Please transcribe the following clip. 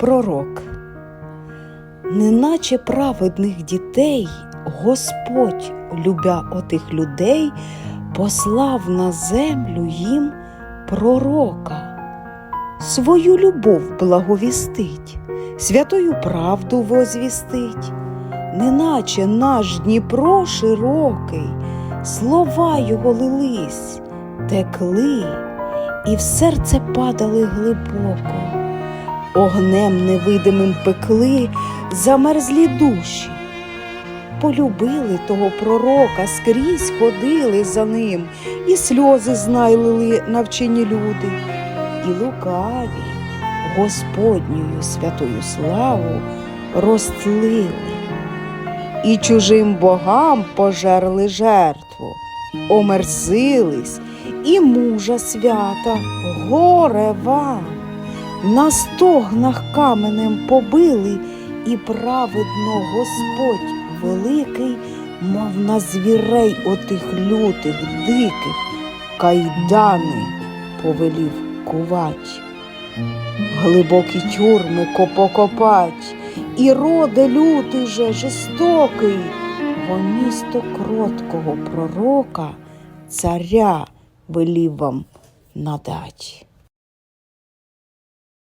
Пророк. Неначе праведних дітей Господь, любя отих людей, послав на землю їм пророка, свою любов благовістить, святою правду возвістить, неначе наш Дніпро широкий, слова його лились, текли і в серце падали глибоко, огнем невидимим пекли замерзлі душі. Полюбили того пророка, скрізь ходили за ним, і сльози знайлили навчені люди, і лукаві Господньою святою славу розтлили, і чужим богам пожерли жертву, омерсились, і мужа свята, горе вам, на стогнах каменем побили, і праведно Господь великий, мов на звірей отих лютих, диких, кайдани повелів кувать, глибокі тюрми копокопать, і роде лютий же жестокий, во місто кроткого пророка, царя велів вам надать.